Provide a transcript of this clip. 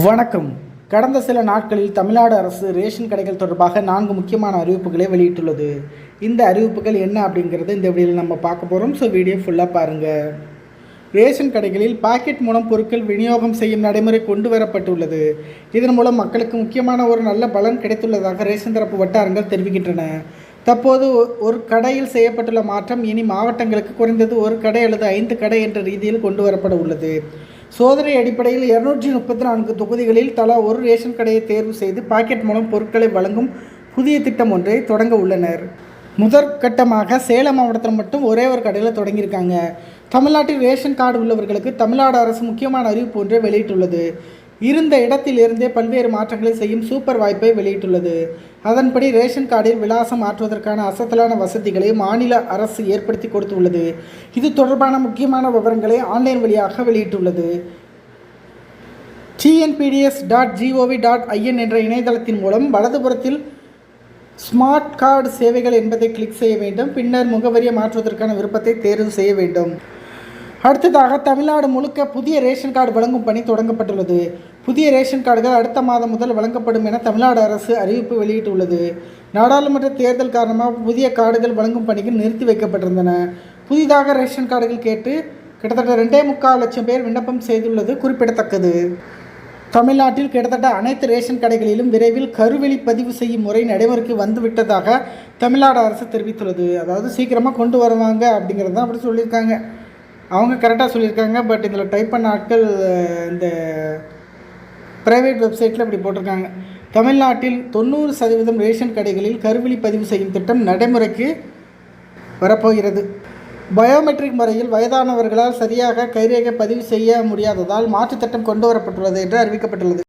வணக்கம். கடந்த சில நாட்களில் தமிழ்நாடு அரசு ரேஷன் கடைகள் தொடர்பாக நான்கு முக்கியமான அறிவிப்புகளை வெளியிட்டுள்ளது. இந்த அறிவிப்புகள் என்ன அப்படிங்கிறது இந்த வீடியோவில் நம்ம பார்க்க போகிறோம் ஸோ வீடியோ ஃபுல்லாக பாருங்கள் ரேஷன் கடைகளில் பாக்கெட் மூலம் பொருட்கள் விநியோகம் செய்யும் நடைமுறை கொண்டு வரப்பட்டுள்ளது. இதன் மூலம் மக்களுக்கு முக்கியமான ஒரு நல்ல பலன் கிடைத்துள்ளதாக ரேஷன் தரப்பு வட்டாரங்கள் தெரிவிக்கின்றன. தற்போது ஒரு கடையில் செய்யப்பட்டுள்ள மாற்றம் இனி மாவட்டங்களுக்கு குறைந்தது ஒரு கடை அல்லது ஐந்து கடை என்ற ரீதியில் கொண்டு வரப்பட உள்ளது. சோதனை அடிப்படையில் இருநூற்றி முப்பத்தி நான்கு தொகுதிகளில் தலா ஒரு ரேஷன் கடையை தேர்வு செய்து பாக்கெட் மூலம் பொருட்களை வழங்கும் புதிய திட்டம் ஒன்றை தொடங்க உள்ளனர். முதற்கட்டமாக சேலம் மாவட்டத்தில் மட்டும் ஒரே ஒரு கடையில் தொடங்கியிருக்காங்க. தமிழ்நாட்டில் ரேஷன் கார்டு உள்ளவர்களுக்கு தமிழ்நாடு அரசு முக்கியமான அறிவிப்பு ஒன்றை வெளியிட்டுள்ளது. இருந்த இடத்திலிருந்தே பல்வேறு மாற்றங்களை செய்யும் சூப்பர் வாய்ப்பை வெளியிட்டுள்ளது. அதன்படி ரேஷன் கார்டில் விலாசம் மாற்றுவதற்கான அசத்தலான வசதிகளை மாநில அரசு ஏற்படுத்தி கொடுத்துள்ளது. இது தொடர்பான முக்கியமான விவரங்களை ஆன்லைன் வழியாக வெளியிட்டுள்ளது. TNPDS dot GOV dot IN என்ற இணையதளத்தின் மூலம் வலதுபுறத்தில் ஸ்மார்ட் கார்டு சேவைகள் என்பதை கிளிக் செய்ய வேண்டும். பின்னர் முகவரியை மாற்றுவதற்கான விருப்பத்தை தேர்வு செய்ய வேண்டும். அடுத்ததாக தமிழ்நாடு முழுக்க புதிய ரேஷன் கார்டு வழங்கும் பணி தொடங்கப்பட்டுள்ளது. புதிய ரேஷன் கார்டுகள் அடுத்த மாதம் முதல் வழங்கப்படும் என தமிழ்நாடு அரசு அறிவிப்பு வெளியிட்டுள்ளது. நாடாளுமன்ற தேர்தல் காரணமாக புதிய கார்டுகள் வழங்கும் பணிகள் நிறுத்தி வைக்கப்பட்டிருந்தன. புதிதாக ரேஷன் கார்டுகள் கேட்டு கிட்டத்தட்ட ரெண்டே முக்கால் லட்சம் பேர் விண்ணப்பம் செய்துள்ளது குறிப்பிடத்தக்கது. தமிழ்நாட்டில் கிட்டத்தட்ட அனைத்து ரேஷன் கடைகளிலும் விரைவில் கருவெளி பதிவு செய்யும் முறை நடைமுறைக்கு வந்துவிட்டதாக தமிழ்நாடு அரசு தெரிவித்துள்ளது. அதாவது சீக்கிரமாக கொண்டு வருவாங்க அப்படிங்கிறது தான் அப்படி சொல்லியிருக்காங்க. அவங்க கரெக்டாக சொல்லியிருக்காங்க. பட் இதில் டைப் பண்ண ஆட்கள் இந்த பிரைவேட் வெப்சைட்டில் இப்படி போட்டிருக்காங்க. தமிழ்நாட்டில் தொண்ணூறு சதவீதம் ரேஷன் கடைகளில் கருவிழி பதிவு செய்யும் திட்டம் நடைமுறைக்கு வரப்போகிறது. பயோமெட்ரிக் முறையில் வயதானவர்களால் சரியாக கைரேகை பதிவு செய்ய முடியாததால் மாற்றுத் திட்டம் கொண்டு வரப்பட்டுள்ளது என்று அறிவிக்கப்பட்டுள்ளது.